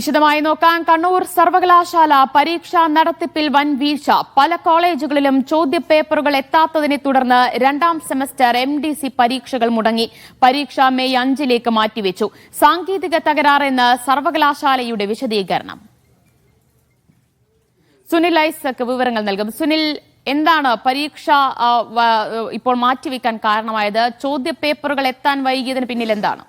വിശദമായി നോക്കാൻ കണ്ണൂർ സർവകലാശാല പരീക്ഷാ നടത്തിപ്പിൽ വൻ വീഴ്ച. പല കോളേജുകളിലും ചോദ്യപേപ്പറുകൾ എത്താത്തതിനെ തുടർന്ന് രണ്ടാം സെമസ്റ്റർ എം ഡി സി പരീക്ഷകൾ മുടങ്ങി. പരീക്ഷ മെയ് അഞ്ചിലേക്ക് മാറ്റിവെച്ചു. സാങ്കേതിക തകരാറെന്ന് സർവകലാശാലയുടെ വിശദീകരണം. സുനിൽ ഐസക് വിവരങ്ങൾ നൽകും സുനിൽ എന്താണ് പരീക്ഷ ഇപ്പോൾ മാറ്റിവെക്കാൻ കാരണമായത്? ചോദ്യപേപ്പറുകൾ എത്താൻ വൈകിയതിന് പിന്നിൽ എന്താണ്?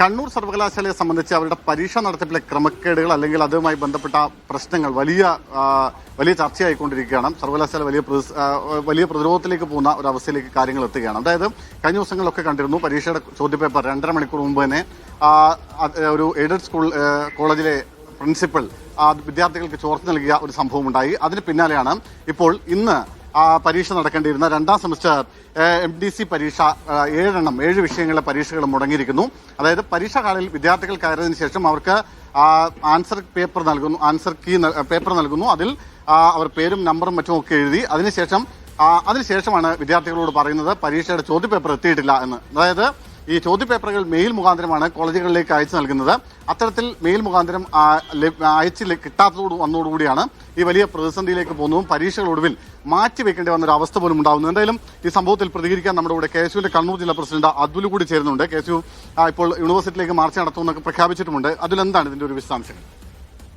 കണ്ണൂർ സർവകലാശാലയെ സംബന്ധിച്ച് അവരുടെ പരീക്ഷ നടത്തിപ്പിലെ ക്രമക്കേടുകൾ അല്ലെങ്കിൽ അതുമായി ബന്ധപ്പെട്ട പ്രശ്നങ്ങൾ വലിയ വലിയ ചർച്ചയായിക്കൊണ്ടിരിക്കുകയാണ്. സർവകലാശാല വലിയ വലിയ പ്രതിരോധത്തിലേക്ക് പോകുന്ന ഒരു അവസ്ഥയിലേക്ക് കാര്യങ്ങൾ എത്തുകയാണ്. അതായത് കഴിഞ്ഞ ദിവസങ്ങളിലൊക്കെ കണ്ടിരുന്നു പരീക്ഷയുടെ ചോദ്യപേപ്പർ രണ്ടര മണിക്കൂർ മുമ്പ് തന്നെ ഒരു എയ്ഡഡ് സ്കൂൾ കോളേജിലെ പ്രിൻസിപ്പൽ വിദ്യാർത്ഥികൾക്ക് ചോർത്ത് നൽകിയ ഒരു സംഭവം ഉണ്ടായി അതിന് പിന്നാലെയാണ് ഇപ്പോൾ ഇന്ന് പരീക്ഷ നടക്കേണ്ടിയിരുന്ന രണ്ടാം സെമസ്റ്റർ എം ഡി സി പരീക്ഷ ഏഴെണ്ണം ഏഴ് വിഷയങ്ങളിലെ പരീക്ഷകൾ മുടങ്ങിയിരിക്കുന്നു. അതായത് പരീക്ഷാ ഹാളിൽ വിദ്യാർത്ഥികൾ കയറിയതിനു ശേഷം അവർക്ക് ആൻസർ പേപ്പർ നൽകുന്നു ആൻസർ കീ പേപ്പർ നൽകുന്നു. അതിൽ അവർ പേരും നമ്പറും മറ്റും ഒക്കെ എഴുതി അതിനുശേഷം അതിനുശേഷമാണ് വിദ്യാർത്ഥികളോട് പറയുന്നത് പരീക്ഷയുടെ ചോദ്യപേപ്പർ എത്തിയിട്ടില്ല എന്ന്. അതായത് ഈ ചോദ്യപേപ്പറുകൾ മെയിൽ മുഖാന്തരമാണ് കോളേജുകളിലേക്ക് അയച്ചു നൽകുന്നത്. അത്തരത്തിൽ മെയിൽ മുഖാന്തരം അയച്ച് കിട്ടാത്തതോട് വന്നതോടുകൂടിയാണ് ഈ വലിയ പ്രതിസന്ധിയിലേക്ക് പോകുന്നതും പരീക്ഷകൾ ഒടുവിൽ മാറ്റി വെക്കേണ്ടി വന്ന ഒരു അവസ്ഥ പോലും ഉണ്ടാകുന്നു എന്തായാലും ഈ സംഭവത്തിൽ പ്രതികരിക്കാൻ നമ്മുടെ കൂടെ കെ കണ്ണൂർ ജില്ലാ പ്രസിഡന്റ് അതുൽ കൂടി ചേരുന്നുണ്ട്. കെ എസ് ഇപ്പോൾ യൂണിവേഴ്സിറ്റിയിലേക്ക് മാർച്ച് നടത്തുമെന്നൊക്കെ പ്രഖ്യാപിച്ചിട്ടുമുണ്ട്. അതിലെന്താണ് ഇതിന്റെ ഒരു വിശദാംശങ്ങൾ?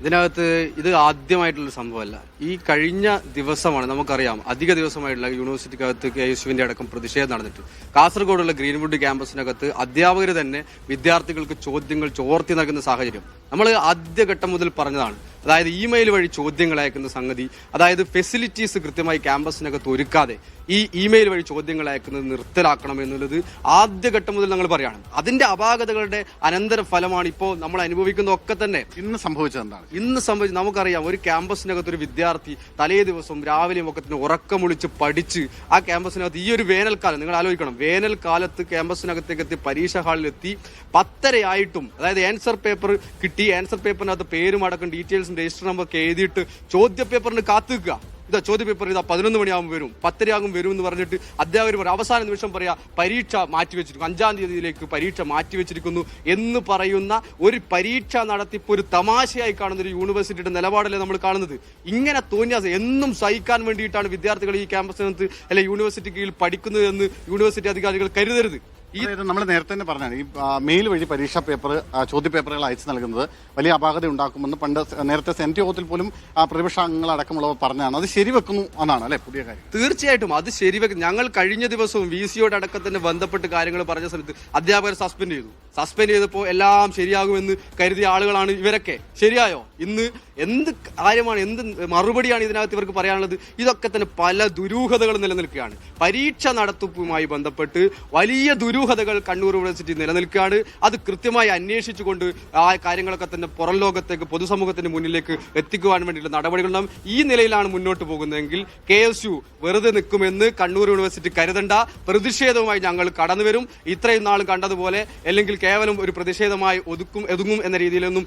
ഇതിനകത്ത് ഇത് ആദ്യമായിട്ടുള്ള സംഭവമല്ല. ഈ കഴിഞ്ഞ ദിവസമാണ് നമുക്കറിയാം അധിക ദിവസമായിട്ടുള്ള യൂണിവേഴ്സിറ്റിക്കകത്ത് കെ യേശുവിന്റെ അടക്കം പ്രതിഷേധം നടന്നിട്ട്. കാസർഗോഡുള്ള ഗ്രീൻവുഡ് ക്യാമ്പസിനകത്ത് അധ്യാപകർ തന്നെ വിദ്യാർത്ഥികൾക്ക് ചോദ്യങ്ങൾ ചോർത്തി നൽകുന്ന സാഹചര്യം. നമ്മൾ ആദ്യഘട്ടം മുതൽ പറഞ്ഞതാണ്. അതായത് ഇമെയിൽ വഴി ചോദ്യങ്ങൾ അയക്കുന്ന സംഗതി അതായത് ഫെസിലിറ്റീസ് കൃത്യമായി ക്യാമ്പസിനകത്ത് ഒരുക്കാതെ ഈ ഇമെയിൽ വഴി ചോദ്യങ്ങൾ അയക്കുന്നത് നിർത്തലാക്കണം എന്നുള്ളത് ആദ്യഘട്ടം മുതൽ ഞങ്ങൾ പറയാണ്. അതിന്റെ അപാകതകളുടെ അനന്തര ഫലമാണ് ഇപ്പോൾ നമ്മൾ അനുഭവിക്കുന്ന ഒക്കെ തന്നെ. ഇന്ന് സംഭവിച്ചത് എന്താണ്? ഇന്ന് സംഭവിച്ചത് നമുക്കറിയാം ഒരു ക്യാമ്പസിനകത്ത് ഒരു വിദ്യാർത്ഥി തലേ ദിവസം രാവിലെയും ഒക്കെ തന്നെ ഉറക്കമൊളിച്ച് പഠിച്ച് ആ ക്യാമ്പസിനകത്ത് ഈ ഒരു വേനൽക്കാലം നിങ്ങൾ ആലോചിക്കണം. വേനൽക്കാലത്ത് ക്യാമ്പസിനകത്തേക്ക് എത്തി പരീക്ഷ ഹാളിലെത്തി പത്തരയായിട്ടും അതായത് ആൻസർ പേപ്പർ കിട്ടി ആൻസർ പേപ്പറിനകത്ത് പേരും അടക്കം ഡീറ്റെയിൽസും രജിസ്റ്റർ നമ്പർ ഒക്കെ എഴുതിയിട്ട് ചോദ്യ പേപ്പറിന് കാത്തു നിൽക്കുക ഇതാ ചോദ്യ പേപ്പർ ഇതാ പതിനൊന്ന് മണിയാകുമ്പോൾ വരും പത്തരയാകും വരും എന്ന് പറഞ്ഞിട്ട് അധ്യാപകർ പറയും. അവസാന നിമിഷം പറയാ പരീക്ഷ മാറ്റിവെച്ചിരിക്കുന്നു. അഞ്ചാം തീയതിയിലേക്ക് പരീക്ഷ മാറ്റിവെച്ചിരിക്കുന്നു എന്ന് പറയുന്ന ഒരു പരീക്ഷ നടത്തിപ്പ് ഒരു തമാശയായി കാണുന്ന ഒരു യൂണിവേഴ്സിറ്റിയുടെ നിലപാടല്ലേ നമ്മൾ കാണുന്നത്? ഇങ്ങനെ തോന്നിയാസ് എന്നും സഹിക്കാൻ വേണ്ടിയിട്ടാണ് വിദ്യാർത്ഥികൾ ഈ ക്യാമ്പസിനകത്ത് അല്ലെ യൂണിവേഴ്സിറ്റി കീഴിൽ പഠിക്കുന്നത് എന്ന് യൂണിവേഴ്സിറ്റി അധികാരികൾ കരുതരുത്. ഈ നമ്മൾ നേരത്തെ തന്നെ പറഞ്ഞാണ് ഈ മെയിൽ വഴി പരീക്ഷാ പേപ്പർ ചോദ്യ ചോദ്യപേപ്പറുകൾ അയച്ചു നൽകുന്നത് വലിയ അപാകത ഉണ്ടാക്കുമെന്ന് പണ്ട് നേരത്തെ സെനറ്റ് യോഗത്തിൽ പോലും പ്രതിപക്ഷ അംഗങ്ങൾ അടക്കമുള്ളവർ പറഞ്ഞതാണ്. അത് ശരിവെക്കുന്നു എന്നാണ് അല്ലെ പുതിയ കാര്യം? തീർച്ചയായിട്ടും അത് ശരിവെക്കും ഞങ്ങൾ കഴിഞ്ഞ ദിവസവും വി സിയോട് അടക്കത്തിന് ബന്ധപ്പെട്ട് കാര്യങ്ങൾ പറഞ്ഞ സമയത്ത് അധ്യാപകർ സസ്പെൻഡ് ചെയ്തു. സസ്പെൻഡ് ചെയ്തപ്പോൾ എല്ലാം ശരിയാകുമെന്ന് കരുതിയ ആളുകളാണ് ഇവരൊക്കെ. ശരിയായോ? ഇന്ന് എന്ത് കാര്യമാണ് എന്ത് മറുപടിയാണ് ഇതിനകത്ത് ഇവർക്ക് പറയാനുള്ളത്? ഇതൊക്കെ തന്നെ പല ദുരൂഹതകളും നിലനിൽക്കുകയാണ്. പരീക്ഷ നടത്തിപ്പുമായി ബന്ധപ്പെട്ട് വലിയ ദുരൂഹതകൾ കണ്ണൂർ യൂണിവേഴ്സിറ്റി നിലനിൽക്കുകയാണ്. അത് കൃത്യമായി അന്വേഷിച്ചുകൊണ്ട് ആ കാര്യങ്ങളൊക്കെ തന്നെ പുറം ലോകത്തേക്ക് പൊതുസമൂഹത്തിന് മുന്നിലേക്ക് എത്തിക്കുവാൻ വേണ്ടിയിട്ടുള്ള നടപടികളും ഈ നിലയിലാണ് മുന്നോട്ട് പോകുന്നതെങ്കിൽ കെ എസ് യു വെറുതെ നിൽക്കുമെന്ന് കണ്ണൂർ യൂണിവേഴ്സിറ്റി കരുതണ്ട. പ്രതിഷേധവുമായി ഞങ്ങൾ കടന്നു വരും ഇത്രയും നാൾ കണ്ടതുപോലെ അല്ലെങ്കിൽ കേവലം ഒരു പ്രതിഷേധമായി ഒതുക്കും ഒതുങ്ങും എന്ന രീതിയിലൊന്നും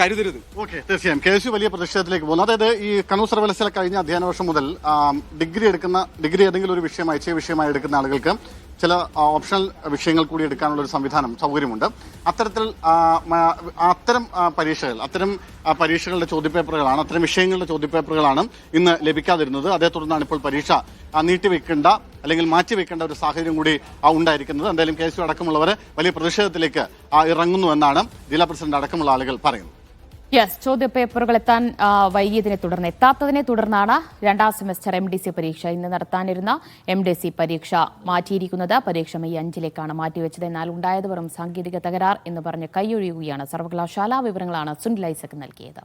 കരുതരുത്. ഓക്കെ തീർച്ചയായും. കെ എസ് യു വലിയ പ്രതിഷേധത്തിലേക്ക് പോകുന്നു. അതായത് ഈ കണ്ണൂർ സർവകലാശാല കഴിഞ്ഞ അധ്യയന വർഷം മുതൽ ഡിഗ്രി എടുക്കുന്ന ഡിഗ്രി ഏതെങ്കിലും ഒരു വിഷയം ഐച്ഛിക വിഷയമായി എടുക്കുന്ന ആളുകൾക്ക് ചില ഓപ്ഷണൽ വിഷയങ്ങൾ കൂടി എടുക്കാനുള്ള ഒരു സംവിധാനം സൗകര്യമുണ്ട്. അത്തരത്തിൽ അത്തരം പരീക്ഷകൾ അത്തരം പരീക്ഷകളുടെ ചോദ്യപേപ്പറുകളാണ് അത്തരം വിഷയങ്ങളുടെ ചോദ്യപേപ്പറുകളാണ് ഇന്ന് ലഭിക്കാതിരുന്നത്. അതേ തുടർന്നാണ് ഇപ്പോൾ പരീക്ഷ നീട്ടിവെക്കേണ്ട അല്ലെങ്കിൽ മാറ്റിവെക്കേണ്ട ഒരു സാഹചര്യം കൂടി ഉണ്ടായിരിക്കുന്നത്. എന്തായാലും കെ സി അടക്കമുള്ളവർ വലിയ പ്രതിഷേധത്തിലേക്ക് ഇറങ്ങുന്നു എന്നാണ് ജില്ലാ പ്രസിഡന്റ് അടക്കമുള്ള ആളുകൾ പറയുന്നത്. യെസ് ചോദ്യപേപ്പറുകൾ എത്താൻ ആ, വൈകിയതിനെ തുടർന്ന് എത്താത്തതിനെ തുടർന്നാണ് രണ്ടാം സെമസ്റ്റർ എം ഡി സി പരീക്ഷ ഇന്ന് നടത്താനിരുന്ന എം ഡി സി പരീക്ഷ മാറ്റിയിരിക്കുന്നത്. പരീക്ഷ മെയ് അഞ്ചിലേക്കാണ് മാറ്റിവെച്ചത്. എന്നാൽ ഉണ്ടായത് വെറും സാങ്കേതിക തകരാർ എന്ന് പറഞ്ഞ് കൈയൊഴിയുകയാണ് സർവകലാശാല വിവരങ്ങളാണ് സുനിൽ ഐസക് നൽകിയത്.